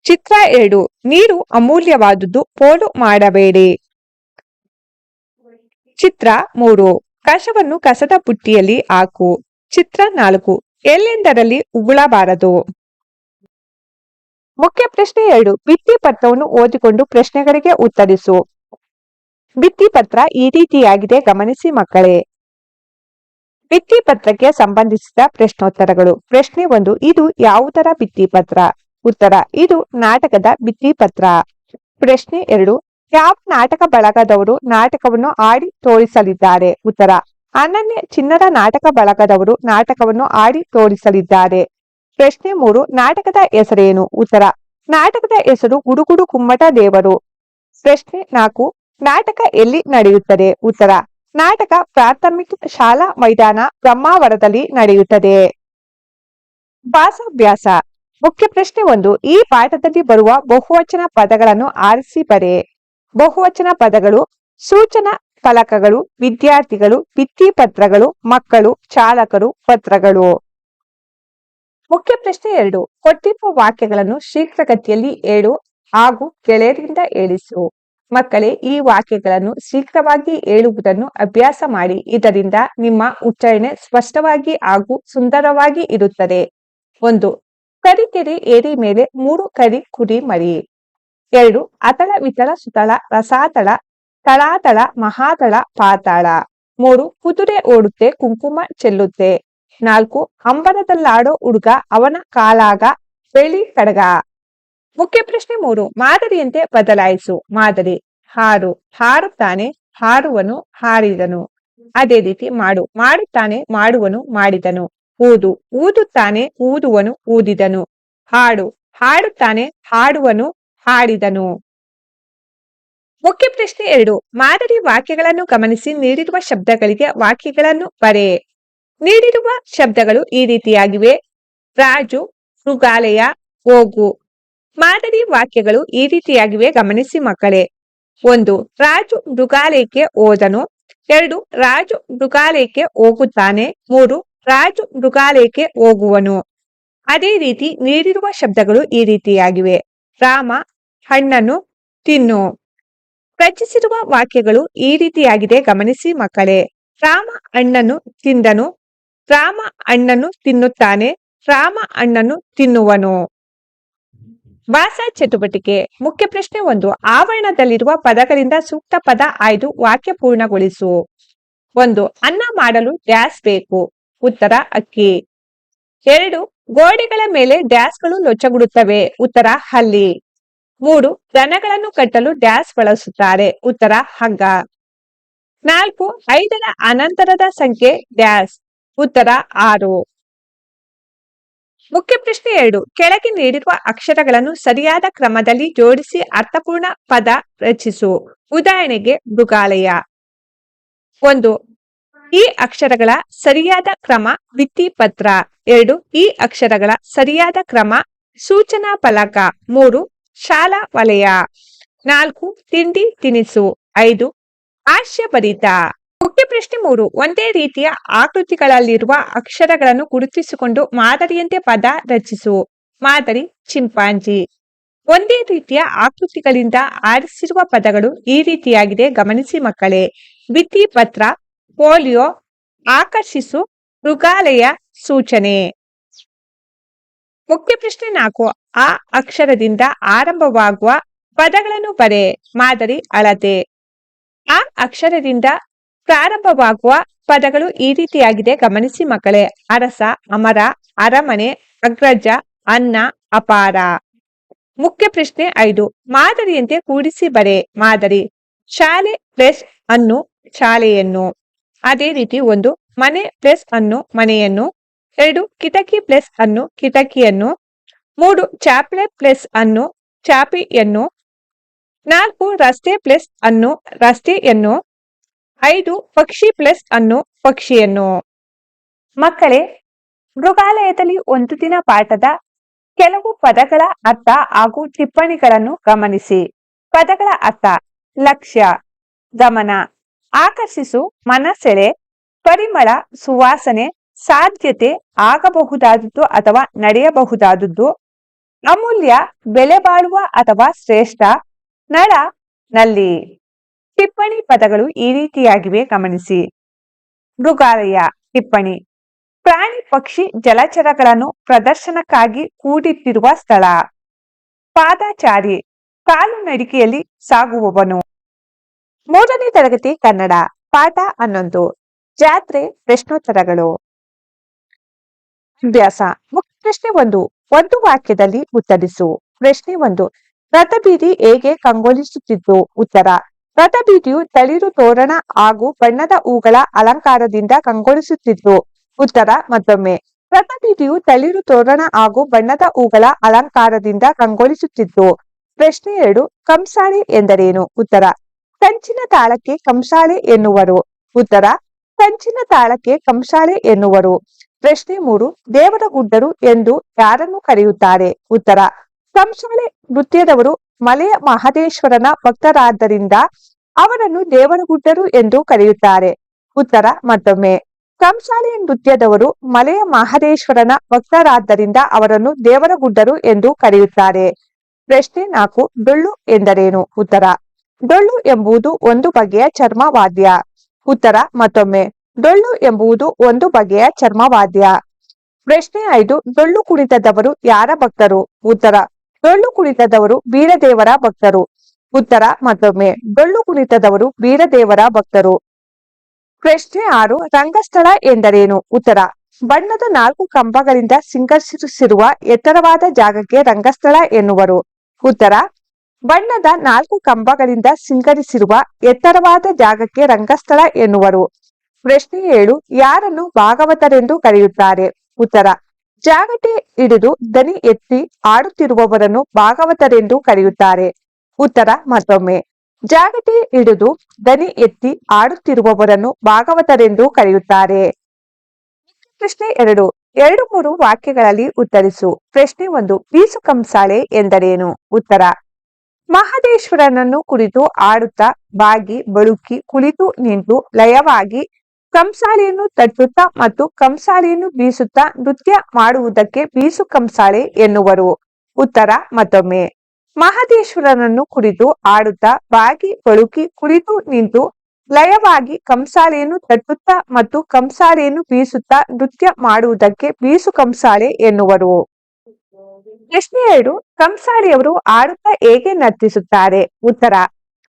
ಚಿತ್ರ ಎರಡು. ನೀರು ಅಮೂಲ್ಯವಾದುದು, ಪೋಲು ಮಾಡಬೇಡಿ. ಚಿತ್ರ ಮೂರು. ಕಸವನ್ನು ಕಸದ ಬುಟ್ಟಿಯಲ್ಲಿ ಹಾಕು. ಚಿತ್ರ ನಾಲ್ಕು. ಎಲ್ಲೆಂದರಲ್ಲಿ ಉಗುಳಬಾರದು? ಮುಖ್ಯ ಪ್ರಶ್ನೆ ಎರಡು. ಭಿತ್ತಿ ಪತ್ರವನ್ನು ಓದಿಕೊಂಡು ಪ್ರಶ್ನೆಗಳಿಗೆ ಉತ್ತರಿಸು. ಭಿತ್ತಿ ಪತ್ರ ಈ ರೀತಿಯಾಗಿದೆ, ಗಮನಿಸಿ ಮಕ್ಕಳೇ. ಭಿತ್ತಿ ಪತ್ರಕ್ಕೆ ಸಂಬಂಧಿಸಿದ ಪ್ರಶ್ನೋತ್ತರಗಳು. ಪ್ರಶ್ನೆ ಒಂದು, ಇದು ಯಾವುದರ ಭಿತ್ತಿ ಪತ್ರ? ಉತ್ತರ, ಇದು ನಾಟಕದ ಭಿತ್ತಿ ಪತ್ರ. ಪ್ರಶ್ನೆ ಎರಡು, ಯಾವ ನಾಟಕ ಬಳಗದವರು ನಾಟಕವನ್ನು ಆಡಿ ತೋರಿಸಲಿದ್ದಾರೆ? ಉತ್ತರ, ಅನನ್ಯ ಚಿನ್ನದ ನಾಟಕ ಬಳಗದವರು ನಾಟಕವನ್ನು ಆಡಿ ತೋರಿಸಲಿದ್ದಾರೆ. ಪ್ರಶ್ನೆ ಮೂರು, ನಾಟಕದ ಹೆಸರೇನು? ಉತ್ತರ, ನಾಟಕದ ಹೆಸರು ಗುಡುಗುಡು ಕುಮ್ಮಟ ದೇವರು. ಪ್ರಶ್ನೆ ನಾಲ್ಕು, ನಾಟಕ ಎಲ್ಲಿ ನಡೆಯುತ್ತದೆ? ಉತ್ತರ ನಾಟಕ ಪ್ರಾಥಮಿಕ ಶಾಲಾ ಮೈದಾನ ಬ್ರಹ್ಮಾವರದಲ್ಲಿ ನಡೆಯುತ್ತದೆ. ಭಾಸಾಭ್ಯಾಸ ಮುಖ್ಯ ಪ್ರಶ್ನೆ ಒಂದು, ಈ ಪಾಠದಲ್ಲಿ ಬರುವ ಬಹುವಚನ ಪದಗಳನ್ನು ಆರಿಸಿ ಬರೆ ಬಹುವಚನ ಪದಗಳು, ಸೂಚನಾ ಫಲಕಗಳು, ವಿದ್ಯಾರ್ಥಿಗಳು ಭಿತ್ತಿ ಪತ್ರಗಳು, ಮಕ್ಕಳು, ಚಾಲಕರು, ಪತ್ರಗಳು. ಮುಖ್ಯ ಪ್ರಶ್ನೆ ಎರಡು, ಕೊಟ್ಟಿರುವ ವಾಕ್ಯಗಳನ್ನು ಶೀಘ್ರಗತಿಯಲ್ಲಿ ಏಳು ಹಾಗೂ ಗೆಳೆಯರಿಂದ ಹೇಳಿಸು ಮಕ್ಕಳೇ, ಈ ವಾಕ್ಯಗಳನ್ನು ಶೀಘ್ರವಾಗಿ ಹೇಳುವುದನ್ನು ಅಭ್ಯಾಸ ಮಾಡಿ. ಇದರಿಂದ ನಿಮ್ಮ ಉಚ್ಚಾರಣೆ ಸ್ಪಷ್ಟವಾಗಿ ಹಾಗೂ ಸುಂದರವಾಗಿ ಇರುತ್ತದೆ. ಒಂದು ಕರಿಕೆರೆ ಏರಿ ಮೇಲೆ ಮೂರು ಕರಿ ಕುರಿ ಮರಿ. ಎರಡು, ಅತಳ ವಿತಳ ಸುತಳ ರಸಾತಳ, ತಳಾತಳ ಮಹಾತಳ ಪಾತಾಳ. ಮೂರು, ಕುದುರೆ ಓಡುತ್ತೆ, ಕುಂಕುಮ ಚೆಲ್ಲುತ್ತೆ. ನಾಲ್ಕು, ಅಂಬರದಲ್ಲಾಡೋ ಹುಡುಗ ಅವನ ಕಾಲಾಗ ಬೆಳಿ ಕಡಗ. ಮುಖ್ಯ ಪ್ರಶ್ನೆ ಮೂರು. ಮಾದರಿಯಂತೆ ಬದಲಾಯಿಸು. ಮಾದರಿ. ಹಾರು ಹಾರುತ್ತಾನೆ ಹಾರುವನು ಹಾರಿದನು ಅದೇ ರೀತಿ ಮಾಡು. ಮಾಡುತ್ತಾನೆ, ಮಾಡುವನು, ಮಾಡಿದನು. ಊದು. ಊದುತ್ತಾನೆ, ಊದುವನು, ಊದಿದನು. ಹಾಡು. ಹಾಡುತ್ತಾನೆ, ಹಾಡುವನು, ಹಾಡಿದನು. ಮುಖ್ಯ ಪ್ರಶ್ನೆ ಎರಡು. ಮಾದರಿ ವಾಕ್ಯಗಳನ್ನು ಗಮನಿಸಿ. ನೀಡಿರುವ ಶಬ್ದಗಳಿಗೆ ವಾಕ್ಯಗಳನ್ನು ಬರೆ. ನೀಡಿರುವ ಶಬ್ದಗಳು ಈ ರೀತಿಯಾಗಿವೆ. ರಾಜು, ಮೃಗಾಲಯ, ಹೋಗು. ಮಾದರಿ ವಾಕ್ಯಗಳು ಈ ರೀತಿಯಾಗಿವೆ, ಗಮನಿಸಿ ಮಕ್ಕಳೇ. ಒಂದು, ರಾಜು ಮೃಗಾಲಯಕ್ಕೆ ಹೋದನು. ಎರಡು, ರಾಜು ಮೃಗಾಲಯಕ್ಕೆ ಹೋಗುತ್ತಾನೆ. ಮೂರು, ರಾಜು ಮೃಗಾಲಯಕ್ಕೆ ಹೋಗುವನು. ಅದೇ ರೀತಿ ನೀಡಿರುವ ಶಬ್ದಗಳು ಈ ರೀತಿಯಾಗಿವೆ. ರಾಮ, ಹಣ್ಣನ್ನು ತಿನ್ನು. ರಚಿಸಿರುವ ವಾಕ್ಯಗಳು ಈ ರೀತಿಯಾಗಿದೆ, ಗಮನಿಸಿ ಮಕ್ಕಳೇ. ರಾಮ ಹಣ್ಣನ್ನು ತಿಂದನು. ರಾಮ ಹಣ್ಣನ್ನು ತಿನ್ನುತ್ತಾನೆ. ರಾಮ ಹಣ್ಣನ್ನು ತಿನ್ನುವನು. ಭಾಷಾ ಚಟುವಟಿಕೆ. ಮುಖ್ಯ ಪ್ರಶ್ನೆ ಒಂದು, ಆವರಣದಲ್ಲಿರುವ ಪದಗಳಿಂದ ಸೂಕ್ತ ಪದ ಆಯ್ದು ವಾಕ್ಯ ಪೂರ್ಣಗೊಳಿಸು. ಒಂದು, ಅನ್ನ ಮಾಡಲು ಡ್ಯಾಸ್ ಬೇಕು. ಉತ್ತರ, ಅಕ್ಕಿ. ಎರಡು, ಗೋಡೆಗಳ ಮೇಲೆ ಡ್ಯಾಸ್ಗಳು ಲೊಚ್ಚಗುಡುತ್ತವೆ. ಉತ್ತರ, ಹಲ್ಲಿ. ಮೂರು, ದನಗಳನ್ನು ಕಟ್ಟಲು ಡ್ಯಾಸ್ ಬಳಸುತ್ತಾರೆ. ಉತ್ತರ, ಹಗ್ಗ. ನಾಲ್ಕು, ಐದರ ಅನಂತರದ ಸಂಖ್ಯೆ ಡ್ಯಾಸ್. ಉತ್ತರ, ಆರು. ಮುಖ್ಯ ಪ್ರಶ್ನೆ ಎರಡು. ಕೆಳಗೆ ನೀಡಿರುವ ಅಕ್ಷರಗಳನ್ನು ಸರಿಯಾದ ಕ್ರಮದಲ್ಲಿ ಜೋಡಿಸಿ ಅರ್ಥಪೂರ್ಣ ಪದ ರಚಿಸು. ಉದಾಹರಣೆಗೆ ಮೃಗಾಲಯ. ಒಂದು. ಈ ಅಕ್ಷರಗಳ ಸರಿಯಾದ ಕ್ರಮ ವಿತ್ತಿ ಪತ್ರ ಎರಡು. ಈ ಅಕ್ಷರಗಳ ಸರಿಯಾದ ಕ್ರಮ ಸೂಚನಾ ಫಲಕ. ಮೂರು. ಶಾಲಾ ವಲಯ. ನಾಲ್ಕು. ತಿಂಡಿ ತಿನಿಸು. ಐದು. ಹಾಸ್ಯಭರಿತ. ಮುಖ್ಯ ಪ್ರಶ್ನೆ ಮೂರು. ಒಂದೇ ರೀತಿಯ ಆಕೃತಿಗಳಲ್ಲಿರುವ ಅಕ್ಷರಗಳನ್ನು ಗುರುತಿಸಿಕೊಂಡು ಮಾದರಿಯಂತೆ ಪದ ರಚಿಸು. ಮಾದರಿ ಚಿಂಪಾಂಜಿ. ಒಂದೇ ರೀತಿಯ ಆಕೃತಿಗಳಿಂದ ಆರಿಸಿರುವ ಪದಗಳು ಈ ರೀತಿಯಾಗಿದೆ. ಗಮನಿಸಿ ಮಕ್ಕಳೇ. ಭಿತ್ತಿ ಪತ್ರ, ಪೋಲಿಯೋ, ಆಕರ್ಷಿಸು, ಮೃಗಾಲಯ ಸೂಚನೆ. ಮುಖ್ಯ ಪ್ರಶ್ನೆ ನಾಲ್ಕು. ಆ ಅಕ್ಷರದಿಂದ ಆರಂಭವಾಗುವ ಪದಗಳನ್ನು ಬರೆ. ಮಾದರಿ ಅಳತೆ. ಆ ಅಕ್ಷರದಿಂದ ಪ್ರಾರಂಭವಾಗುವ ಪದಗಳು ಈ ರೀತಿಯಾಗಿದೆ. ಗಮನಿಸಿ ಮಕ್ಕಳೇ. ಅರಸ, ಅಮರ, ಅರಮನೆ, ಅಗ್ರಜ, ಅನ್ನ, ಅಪಾರ. ಮುಖ್ಯ ಪ್ರಶ್ನೆ ಐದು. ಮಾದರಿಯಂತೆ ಕೂಡಿಸಿ ಬರೆ. ಮಾದರಿ. ಶಾಲೆ ಪ್ಲಸ್ ಅನ್ನು ಶಾಲೆಯನ್ನು. ಅದೇ ರೀತಿ ಒಂದು ಮನೆ ಪ್ಲಸ್ ಅನ್ನು ಮನೆಯನ್ನು. ಎರಡು ಕಿಟಕಿ ಪ್ಲಸ್ ಅನ್ನು ಕಿಟಕಿಯನ್ನು. ಮೂರು ಚಾಪೆ ಪ್ಲಸ್ ಅನ್ನು ಚಾಪೆಯನ್ನು. ನಾಲ್ಕು ರಸ್ತೆ ಪ್ಲಸ್ ಅನ್ನು ರಸ್ತೆಯನ್ನು. ಐದು ಪಕ್ಷಿ ಪ್ಲಸ್ ಅನ್ನು ಪಕ್ಷಿಯನ್ನು. ಮಕ್ಕಳೇ, ಮೃಗಾಲಯದಲ್ಲಿ ಒಂದು ದಿನ ಪಾಠದ ಕೆಲವು ಪದಗಳ ಅರ್ಥ ಹಾಗೂ ಟಿಪ್ಪಣಿಗಳನ್ನು ಗಮನಿಸಿ. ಪದಗಳ ಅರ್ಥ, ಲಕ್ಷ್ಯ, ಗಮನ, ಆಕರ್ಷಿಸು, ಮನಸೆಳೆ, ಪರಿಮಳ, ಸುವಾಸನೆ, ಸಾಧ್ಯತೆ ಆಗಬಹುದಾದದ್ದು ಅಥವಾ ನಡೆಯಬಹುದಾದದ್ದು, ಅಮೂಲ್ಯ ಬೆಲೆ ಬಾಳುವ ಅಥವಾ ಶ್ರೇಷ್ಠ, ನಳ, ನಲ್ಲಿ. ಟಿಪ್ಪಣಿ ಪದಗಳು ಈ ರೀತಿಯಾಗಿವೆ, ಗಮನಿಸಿ. ಮೃಗಾಲಯ, ಟಿಪ್ಪಣಿ. ಪ್ರಾಣಿ, ಪಕ್ಷಿ, ಜಲಚರಗಳನ್ನು ಪ್ರದರ್ಶನಕ್ಕಾಗಿ ಕೂಡಿಟ್ಟಿರುವ ಸ್ಥಳ. ಪಾದಾಚಾರಿ, ಕಾಲು ನಡಿಕೆಯಲ್ಲಿ ಸಾಗುವವನು. ಮೂರನೇ ತರಗತಿ, ಕನ್ನಡ, ಪಾಠ ಹನ್ನೊಂದು. ಜಾತ್ರೆ, ಪ್ರಶ್ನೋತ್ತರಗಳು. ಅಭ್ಯಾಸ ಮುಖ್ಯ ಪ್ರಶ್ನೆ ಒಂದು. ಒಂದು ವಾಕ್ಯದಲ್ಲಿ ಉತ್ತರಿಸು. ಪ್ರಶ್ನೆ ಒಂದು. ರಥಬೀದಿ ಹೇಗೆ ಕಂಗೊಳಿಸುತ್ತಿದ್ದು? ಉತ್ತರ. ರಥಬೀದಿಯು ತಳಿರು ತೋರಣ ಹಾಗೂ ಬಣ್ಣದ ಹೂಗಳ ಅಲಂಕಾರದಿಂದ ಕಂಗೊಳಿಸುತ್ತಿದ್ದು ಉತ್ತರ, ಮತ್ತೊಮ್ಮೆ. ರಥಬೀದಿಯು ತಳಿರು ತೋರಣ ಹಾಗೂ ಬಣ್ಣದ ಹೂಗಳ ಅಲಂಕಾರದಿಂದ ಕಂಗೊಳಿಸುತ್ತಿದ್ದು ಪ್ರಶ್ನೆ ಎರಡು, ಕಂಸಾಳೆ ಎಂದರೇನು? ಉತ್ತರ, ಕಂಚಿನ ತಾಳಕ್ಕೆ ಕಂಸಾಳೆ ಎನ್ನುವರು. ಉತ್ತರ, ಕಂಚಿನ ತಾಳಕ್ಕೆ ಕಂಸಾಳೆ ಎನ್ನುವರು. ಪ್ರಶ್ನೆ ಮೂರು ದೇವರ ಗುಡ್ಡರು ಎಂದು ಯಾರನ್ನು ಕರೆಯುತ್ತಾರೆ? ಉತ್ತರ, ಕಂಸಾಳೆ ನೃತ್ಯದವರು ಮಲೆಯ ಮಹದೇಶ್ವರನ ಭಕ್ತರಾದ್ದರಿಂದ ಅವರನ್ನು ದೇವರಗುಡ್ಡರು ಎಂದು ಕರೆಯುತ್ತಾರೆ. ಉತ್ತರ, ಮತ್ತೊಮ್ಮೆ. ಕಂಸಾಲಿ ನೃತ್ಯದವರು ಮಲೆಯ ಮಹದೇಶ್ವರನ ಭಕ್ತರಾದ್ದರಿಂದ ಅವರನ್ನು ದೇವರಗುಡ್ಡರು ಎಂದು ಕರೆಯುತ್ತಾರೆ. ಪ್ರಶ್ನೆ ನಾಲ್ಕು, ಡೊಳ್ಳು ಎಂದರೇನು? ಉತ್ತರ, ಡೊಳ್ಳು ಎಂಬುದು ಒಂದು ಬಗೆಯ ಚರ್ಮವಾದ್ಯ. ಉತ್ತರ, ಮತ್ತೊಮ್ಮೆ. ಡೊಳ್ಳು ಎಂಬುದು ಒಂದು ಬಗೆಯ ಚರ್ಮವಾದ್ಯ. ಪ್ರಶ್ನೆ ಐದು, ಡೊಳ್ಳು ಕುಣಿತದವರು ಯಾರ ಭಕ್ತರು? ಉತ್ತರ, ಡೊಳ್ಳು ಕುಣಿತದವರು ಬೀರದೇವರ ಭಕ್ತರು. ಉತ್ತರ ಮತ್ತೊಮ್ಮೆ. ಡೊಳ್ಳು ಕುಣಿತದವರು ವೀರದೇವರ ಭಕ್ತರು. ಪ್ರಶ್ನೆ ಆರು, ರಂಗಸ್ಥಳ ಎಂದರೇನು? ಉತ್ತರ, ಬಣ್ಣದ ನಾಲ್ಕು ಕಂಬಗಳಿಂದ ಸಿಂಗರಿಸಿರುವ ಎತ್ತರವಾದ ಜಾಗಕ್ಕೆ ರಂಗಸ್ಥಳ ಎನ್ನುವರು. ಉತ್ತರ, ಬಣ್ಣದ ನಾಲ್ಕು ಕಂಬಗಳಿಂದ ಸಿಂಗರಿಸಿರುವ ಎತ್ತರವಾದ ಜಾಗಕ್ಕೆ ರಂಗಸ್ಥಳ ಎನ್ನುವರು. ಪ್ರಶ್ನೆ ಏಳು, ಯಾರನ್ನು ಭಾಗವತರೆಂದು ಕರೆಯುತ್ತಾರೆ? ಉತ್ತರ, ಜಾಗಟೆ ಹಿಡಿದು ದನಿ ಎತ್ತಿ ಆಡುತ್ತಿರುವವರನ್ನು ಭಾಗವತರೆಂದು ಕರೆಯುತ್ತಾರೆ. ಉತ್ತರ ಮತ್ತೊಮ್ಮೆ. ಜಾಗಟೆ ಹಿಡಿದು ದನಿ ಎತ್ತಿ ಆಡುತ್ತಿರುವವರನ್ನು ಭಾಗವತರೆಂದು ಕರೆಯುತ್ತಾರೆ. ಪ್ರಶ್ನೆ ಎರಡು. ಎರಡು ಮೂರು ವಾಕ್ಯಗಳಲ್ಲಿ ಉತ್ತರಿಸು. ಪ್ರಶ್ನೆ ಒಂದು. ಬೀಸು ಕಂಸಾಳೆ ಎಂದರೇನು? ಉತ್ತರ. ಮಹದೇಶ್ವರನನ್ನು ಕುರಿತು ಆಡುತ್ತಾ ಬಾಗಿ ಬಳುಕಿ ಕುಳಿತು ನಿಂತು ಲಯವಾಗಿ ಕಂಸಾಳೆಯನ್ನು ತಟ್ಟುತ್ತಾ ಮತ್ತು ಕಂಸಾಳೆಯನ್ನು ಬೀಸುತ್ತಾ ನೃತ್ಯ ಮಾಡುವುದಕ್ಕೆ ಬೀಸು ಕಂಸಾಳೆ ಎನ್ನುವರು. ಉತ್ತರ ಮತ್ತೊಮ್ಮೆ. ಮಹದೇಶ್ವರನನ್ನು ಕುರಿತು ಆಡುತ್ತಾ ಬಾಗಿ ಬಳುಕಿ ಕುರಿತು ನಿಂತು ಲಯವಾಗಿ ಕಂಸಾಳೆಯನ್ನು ತಟ್ಟುತ್ತಾ ಮತ್ತು ಕಂಸಾಳೆಯನ್ನು ಬೀಸುತ್ತಾ ನೃತ್ಯ ಮಾಡುವುದಕ್ಕೆ ಬೀಸು ಕಂಸಾಳೆ ಎನ್ನುವರು. ಪ್ರಶ್ನೆ ಎರಡು ಕಂಸಾಳೆಯವರು ಆಡುತ್ತಾ ಹೇಗೆ ನರ್ತಿಸುತ್ತಾರೆ? ಉತ್ತರ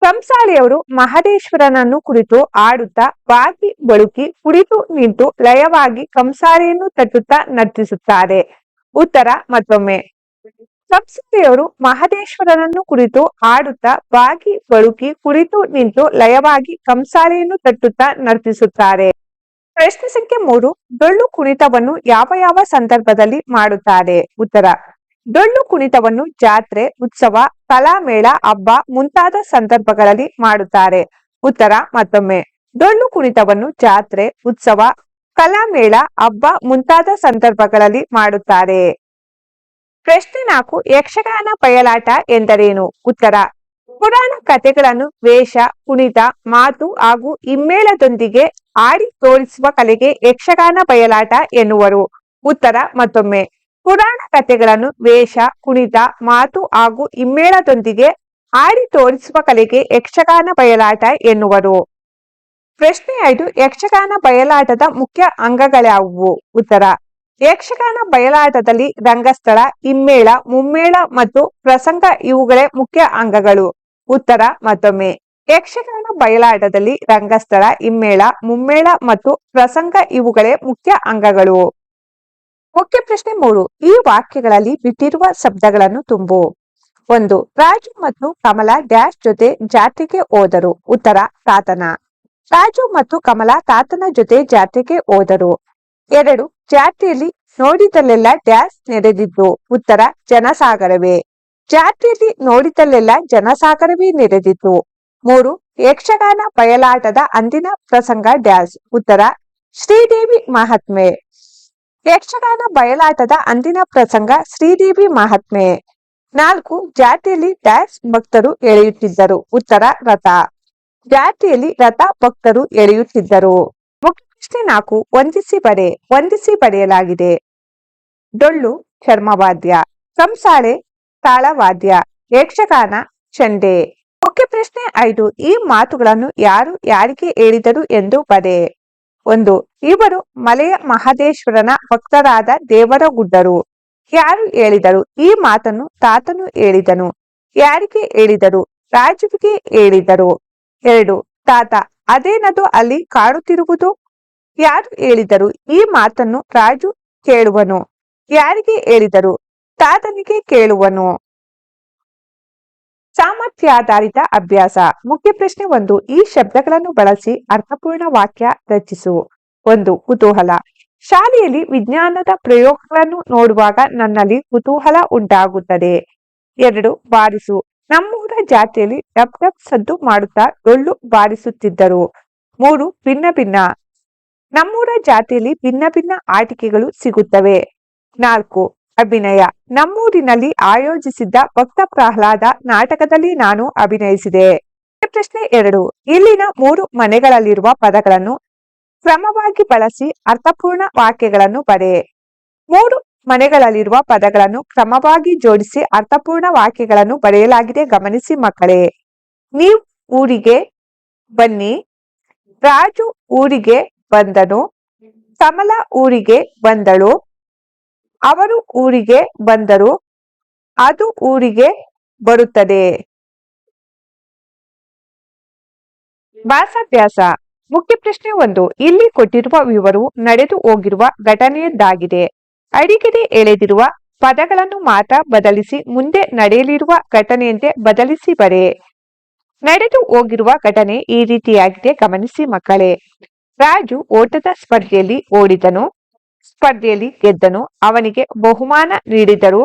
ಕಂಸಾಳೆಯವರು ಮಹದೇಶ್ವರನನ್ನು ಕುರಿತು ಆಡುತ್ತಾ ಬಾಗಿ ಬಳುಕಿ ಕುಳಿತು ನಿಂತು ಲಯವಾಗಿ ಕಂಸಾಳೆಯನ್ನು ತಟ್ಟುತ್ತಾ ನರ್ತಿಸುತ್ತಾರೆ. ಉತ್ತರ, ಮತ್ತೊಮ್ಮೆ ಕಂಸಾಳಿಯವರು ಮಹದೇಶ್ವರನನ್ನು ಕುರಿತು ಆಡುತ್ತಾ ಬಾಗಿ ಬಳುಕಿ ಕುರಿತು ನಿಂತು ಲಯವಾಗಿ ಕಂಸಾಲೆಯನ್ನು ತಟ್ಟುತ್ತಾ ನರ್ತಿಸುತ್ತಾರೆ. ಪ್ರಶ್ನೆ ಸಂಖ್ಯೆ ಮೂರು, ಡೊಳ್ಳು ಕುಣಿತವನ್ನು ಯಾವ ಯಾವ ಸಂದರ್ಭದಲ್ಲಿ ಮಾಡುತ್ತಾರೆ? ಉತ್ತರ, ಡೊಳ್ಳು ಕುಣಿತವನ್ನು ಜಾತ್ರೆ, ಉತ್ಸವ ಕಲಾಮೇಳ ಹಬ್ಬ ಮುಂತಾದ ಸಂದರ್ಭಗಳಲ್ಲಿ ಮಾಡುತ್ತಾರೆ. ಉತ್ತರ, ಮತ್ತೊಮ್ಮೆ, ಡೊಳ್ಳು ಕುಣಿತವನ್ನು ಜಾತ್ರೆ, ಉತ್ಸವ ಕಲಾಮೇಳ ಹಬ್ಬ ಮುಂತಾದ ಸಂದರ್ಭಗಳಲ್ಲಿ ಮಾಡುತ್ತಾರೆ. ಪ್ರಶ್ನೆ ನಾಲ್ಕು, ಯಕ್ಷಗಾನ ಬಯಲಾಟ ಎಂದರೇನು? ಉತ್ತರ, ಪುರಾಣ ಕಥೆಗಳನ್ನು ವೇಷ, ಕುಣಿತ, ಮಾತು ಹಾಗೂ ಇಮ್ಮೇಳದೊಂದಿಗೆ ಆಡಿ ತೋರಿಸುವ ಕಲೆಗೆ ಯಕ್ಷಗಾನ ಬಯಲಾಟ ಎನ್ನುವರು. ಉತ್ತರ, ಮತ್ತೊಮ್ಮೆ, ಪುರಾಣ ಕಥೆಗಳನ್ನು ವೇಷ, ಕುಣಿತ, ಮಾತು ಹಾಗೂ ಇಮ್ಮೇಳದೊಂದಿಗೆ ಆಡಿ ತೋರಿಸುವ ಕಲೆಗೆ ಯಕ್ಷಗಾನ ಬಯಲಾಟ ಎನ್ನುವರು. ಪ್ರಶ್ನೆ ಐದು, ಯಕ್ಷಗಾನ ಬಯಲಾಟದ ಮುಖ್ಯ ಅಂಗಗಳ್ಯಾವುವು ಉತ್ತರ ಯಕ್ಷಗಾನ ಬಯಲಾಟದಲ್ಲಿ ರಂಗಸ್ಥಳ ಇಮ್ಮೇಳ ಮುಮ್ಮೇಳ ಮತ್ತು ಪ್ರಸಂಗ ಇವುಗಳೇ ಮುಖ್ಯ ಅಂಗಗಳು. ಉತ್ತರ ಮತ್ತೊಮ್ಮೆ. ಯಕ್ಷಗಾನ ಬಯಲಾಟದಲ್ಲಿ ರಂಗಸ್ಥಳ ಇಮ್ಮೇಳ ಮುಮ್ಮೇಳ ಮತ್ತು ಪ್ರಸಂಗ ಇವುಗಳೇ ಮುಖ್ಯ ಅಂಗಗಳು. ಮುಖ್ಯ ಪ್ರಶ್ನೆ ಮೂರು. ಈ ವಾಕ್ಯಗಳಲ್ಲಿ ಬಿಟ್ಟಿರುವ ಶಬ್ದಗಳನ್ನು ತುಂಬು. ಒಂದು. ರಾಜು ಮತ್ತು ಕಮಲ ಡ್ಯಾಶ್ ಜೊತೆ ಜಾತ್ರೆಗೆ ಹೋದರು. ಉತ್ತರ, ತಾತನ. ರಾಜು ಮತ್ತು ಕಮಲ ತಾತನ ಜೊತೆ ಜಾತ್ರೆಗೆ ಹೋದರು. ಎರಡು, ಜಾತ್ರೆಯಲ್ಲಿ ನೋಡಿದಲ್ಲೆಲ್ಲ ಡ್ಯಾಸ್ ನೆರೆದಿದ್ದು. ಉತ್ತರ, ಜನಸಾಗರವೇ. ಜಾತ್ರೆಯಲ್ಲಿ ನೋಡಿದಲ್ಲೆಲ್ಲ ಜನಸಾಗರವೇ ನೆರೆದಿತ್ತು ಮೂರು, ಯಕ್ಷಗಾನ ಬಯಲಾಟದ ಅಂದಿನ ಪ್ರಸಂಗ ಡ್ಯಾಸ್. ಉತ್ತರ, ಶ್ರೀದೇವಿ ಮಹಾತ್ಮೆ. ಯಕ್ಷಗಾನ ಬಯಲಾಟದ ಅಂದಿನ ಪ್ರಸಂಗ ಶ್ರೀದೇವಿ ಮಹಾತ್ಮೆ. ನಾಲ್ಕು ಜಾತಿಯಲ್ಲಿ ಡ್ಯಾಸ್ ಭಕ್ತರು ಎಳೆಯುತ್ತಿದ್ದರು. ಉತ್ತರ, ರಥ. ಜಾತಿಯಲ್ಲಿ ರಥ ಭಕ್ತರು ಎಳೆಯುತ್ತಿದ್ದರು. ಪ್ರಶ್ನೆ ನಾಲ್ಕು ವಂದಿಸಿ ಬರೆ ವಂದಿಸಿ ಬರೆಯಲಾಗಿದೆ ಡೊಳ್ಳು ಚರ್ಮವಾದ್ಯ ಕಂಸಾಳೆ ತಾಳವಾದ್ಯ, ಯಕ್ಷಗಾನ ಚಂಡೆ. ಮುಖ್ಯ ಪ್ರಶ್ನೆ ಐದು, ಈ ಮಾತುಗಳನ್ನು ಯಾರು ಯಾರಿಗೆ ಹೇಳಿದರು ಎಂದು ಬರೆ ಒಂದು, ಇವರು ಮಲೆಯ ಮಹದೇಶ್ವರನ ಭಕ್ತರಾದ ದೇವರಗುಡ್ಡರು. ಯಾರು ಹೇಳಿದರು? ಈ ಮಾತನ್ನು ತಾತನು ಹೇಳಿದನು. ಯಾರಿಗೆ ಹೇಳಿದರು? ರಾಜುವಿಗೆ ಹೇಳಿದರು. ಎರಡು, ತಾತ, ಅದೇನದು ಅಲ್ಲಿ ಕಾಣುತ್ತಿರುವುದು ಯಾರು ಹೇಳಿದರು? ಈ ಮಾತನ್ನು ರಾಜು ಕೇಳುವನು. ಯಾರಿಗೆ ಹೇಳಿದರು? ತಾತನಿಗೆ ಕೇಳುವನು. ಸಾಮರ್ಥ್ಯಾಧಾರಿತ ಅಭ್ಯಾಸ. ಮುಖ್ಯ ಪ್ರಶ್ನೆ ಒಂದು, ಈ ಶಬ್ದಗಳನ್ನು ಬಳಸಿ ಅರ್ಥಪೂರ್ಣ ವಾಕ್ಯ ರಚಿಸು. ಒಂದು, ಕುತೂಹಲ. ಶಾಲೆಯಲ್ಲಿ ವಿಜ್ಞಾನದ ಪ್ರಯೋಗಗಳನ್ನು ನೋಡುವಾಗ ನನ್ನಲ್ಲಿ ಕುತೂಹಲ ಉಂಟಾಗುತ್ತದೆ. ಎರಡು, ಬಾರಿಸು. ನಮ್ಮೂರ ಜಾತಿಯಲ್ಲಿ ಡಬ್ ಡಬ್ ಸದ್ದು ಮಾಡುತ್ತಾ ಡೊಳ್ಳು ಬಾರಿಸುತ್ತಿದ್ದರು. ಮೂರು, ಭಿನ್ನ ಭಿನ್ನ. ನಮ್ಮೂರ ಜಾತಿಯಲ್ಲಿ ಭಿನ್ನ ಭಿನ್ನ ಆಟಿಕೆಗಳು ಸಿಗುತ್ತವೆ. ನಾಲ್ಕು, ಅಭಿನಯ. ನಮ್ಮೂರಿನಲ್ಲಿ ಆಯೋಜಿಸಿದ್ದ ಭಕ್ತ ಪ್ರಹ್ಲಾದ ನಾಟಕದಲ್ಲಿ ನಾನು ಅಭಿನಯಿಸಿದೆ. ಪ್ರಶ್ನೆ ಎರಡು, ಇಲ್ಲಿನ ಮೂರು ಮನೆಗಳಲ್ಲಿರುವ ಪದಗಳನ್ನು ಕ್ರಮವಾಗಿ ಬಳಸಿ ಅರ್ಥಪೂರ್ಣ ವಾಕ್ಯಗಳನ್ನು ಬರೆ ಮೂರು ಮನೆಗಳಲ್ಲಿರುವ ಪದಗಳನ್ನು ಕ್ರಮವಾಗಿ ಜೋಡಿಸಿ ಅರ್ಥಪೂರ್ಣ ವಾಕ್ಯಗಳನ್ನು ಬರೆಯಲಾಗಿದೆ ಗಮನಿಸಿ ಮಕ್ಕಳೇ. ನೀವು ಊರಿಗೆ ಬನ್ನಿ. ರಾಜು ಊರಿಗೆ ಬಂದನು. ಕಮಲ ಊರಿಗೆ ಬಂದಳು. ಅವರು ಊರಿಗೆ ಬಂದರು. ಅದು ಊರಿಗೆ ಬರುತ್ತದೆ. ಭಾಷಾಭ್ಯಾಸ ಮುಖ್ಯ ಪ್ರಶ್ನೆ ಒಂದು. ಇಲ್ಲಿ ಕೊಟ್ಟಿರುವ ವಿವರವು ನಡೆದು ಹೋಗಿರುವ ಘಟನೆಯದ್ದಾಗಿದೆ. ಅಡಿಗೆರೆ ಎಳೆದಿರುವ ಪದಗಳನ್ನು ಮಾತ್ರ ಬದಲಿಸಿ ಮುಂದೆ ನಡೆಯಲಿರುವ ಘಟನೆಯಂತೆ ಬದಲಿಸಿ ಬರೆ. ನಡೆದು ಹೋಗಿರುವ ಘಟನೆ ಈ ರೀತಿಯಾಗಿದೆ. ಗಮನಿಸಿ ಮಕ್ಕಳೇ. ರಾಜು ಓಟದ ಸ್ಪರ್ಧೆಯಲ್ಲಿ ಓಡಿದನು, ಸ್ಪರ್ಧೆಯಲ್ಲಿ ಗೆದ್ದನು, ಅವನಿಗೆ ಬಹುಮಾನ ನೀಡಿದರು.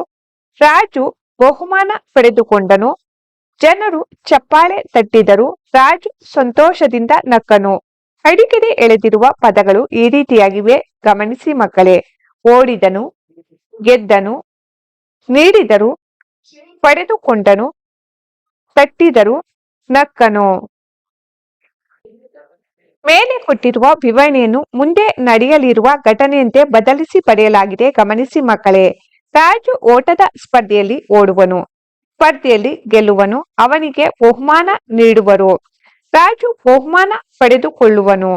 ರಾಜು ಬಹುಮಾನ ಪಡೆದುಕೊಂಡನು, ಜನರು ಚಪ್ಪಾಳೆ ತಟ್ಟಿದರು. ರಾಜು ಸಂತೋಷದಿಂದ ನಕ್ಕನು. ಅಡಿಕೆಡೆ ಎಳೆದಿರುವ ಪದಗಳು ಈ ರೀತಿಯಾಗಿವೆ. ಗಮನಿಸಿ ಮಕ್ಕಳೇ, ಓಡಿದನು, ಗೆದ್ದನು, ನೀಡಿದರು, ಪಡೆದುಕೊಂಡನು, ತಟ್ಟಿದರು, ನಕ್ಕನು. ಮೇಲೆ ಕೊಟ್ಟಿರುವ ವಿವರಣೆಯನ್ನು ಮುಂದೆ ನಡೆಯಲಿರುವ ಘಟನೆಯಂತೆ ಬದಲಿಸಿ ಪಡೆಯಲಾಗಿದೆ. ಗಮನಿಸಿ ಮಕ್ಕಳೇ, ರಾಜು ಓಟದ ಸ್ಪರ್ಧೆಯಲ್ಲಿ ಓಡುವನು, ಸ್ಪರ್ಧೆಯಲ್ಲಿ ಗೆಲ್ಲುವನು, ಅವನಿಗೆ ಬಹುಮಾನ ನೀಡುವರು. ರಾಜು ಬಹುಮಾನ ಪಡೆದುಕೊಳ್ಳುವನು,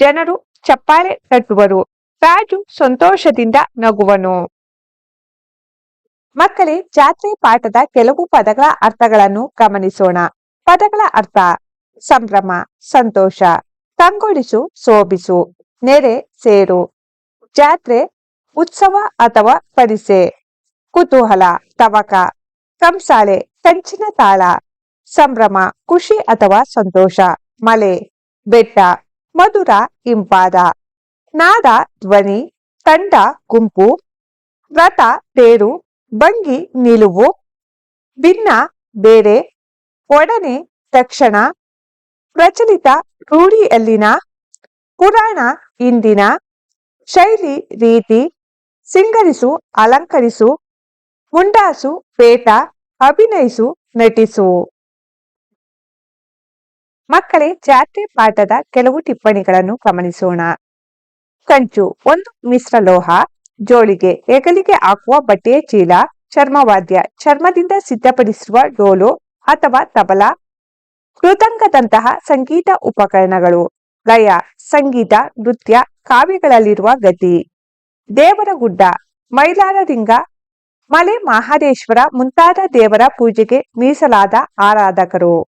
ಜನರು ಚಪ್ಪಾಳೆ ತಟ್ಟುವರು, ರಾಜು ಸಂತೋಷದಿಂದ ನಗುವನು. ಮಕ್ಕಳೇ, ಜಾತ್ರೆ ಪಾಠದ ಕೆಲವು ಪದಗಳ ಅರ್ಥಗಳನ್ನು ಗಮನಿಸೋಣ. ಪದಗಳ ಅರ್ಥ, ಸಂಭ್ರಮ, ಸಂತೋಷ. ಕಂಗೊಳಿಸು ಸೋಬಿಸು ನೆರೆ ಸೇರು, ಜಾತ್ರೆ, ಉತ್ಸವ ಅಥವಾ ಪರಿಸೆ ಕುತೂಹಲ, ತವಕ, ಕಂಸಾಳೆ, ಕಂಚಿನ ತಾಳ, ಸಂಭ್ರಮ, ಖುಷಿ ಅಥವಾ ಸಂತೋಷ ಮಲೆ ಬೆಟ್ಟ, ಮಧುರ ಇಂಪಾದ ನಾದ, ಧ್ವನಿ, ತಂಡ, ಗುಂಪು ವ್ರತ ತೇರು, ಭಂಗಿ, ನಿಲುವು ಭಿನ್ನ ಬೇರೆ, ಒಡನೆ, ತಕ್ಷಣ ಪ್ರಚಲಿತ ರೂಢಿಯಲ್ಲಿನ ಪುರಾಣ ಇಂದಿನ ಶೈಲಿ ರೀತಿ ಸಿಂಗರಿಸು, ಅಲಂಕರಿಸು ಮುಂಡಾಸು ಪೇಟ, ಅಭಿನಯಿಸು, ನಟಿಸು. ಮಕ್ಕಳೇ, ಜಾತ್ರೆ ಪಾಠದ ಕೆಲವು ಟಿಪ್ಪಣಿಗಳನ್ನು ಗಮನಿಸೋಣ. ಕಂಚು, ಒಂದು ಮಿಶ್ರ ಲೋಹ, ಜೋಳಿಗೆ, ಹೆಗಲಿಗೆ ಹಾಕುವ ಬಟ್ಟೆಯ ಚೀಲ, ಚರ್ಮವಾದ್ಯ, ಚರ್ಮದಿಂದ ಸಿದ್ಧಪಡಿಸುವ ಡೋಲು ಅಥವಾ ತಬಲ ಮೃದಂಗದಂತಹ ಸಂಗೀತ ಉಪಕರಣಗಳು ಲಯ ಸಂಗೀತ, ನೃತ್ಯ ಕಾವ್ಯಗಳಲ್ಲಿರುವ ಗತಿ. ದೇವರಗುಡ್ಡ, ಮೈಲಾರಲಿಂಗ, ಮಲೆ ಮಹಾದೇಶ್ವರ ಮುಂತಾದ ದೇವರ ಪೂಜೆಗೆ ಮೀಸಲಾದ ಆರಾಧಕರು.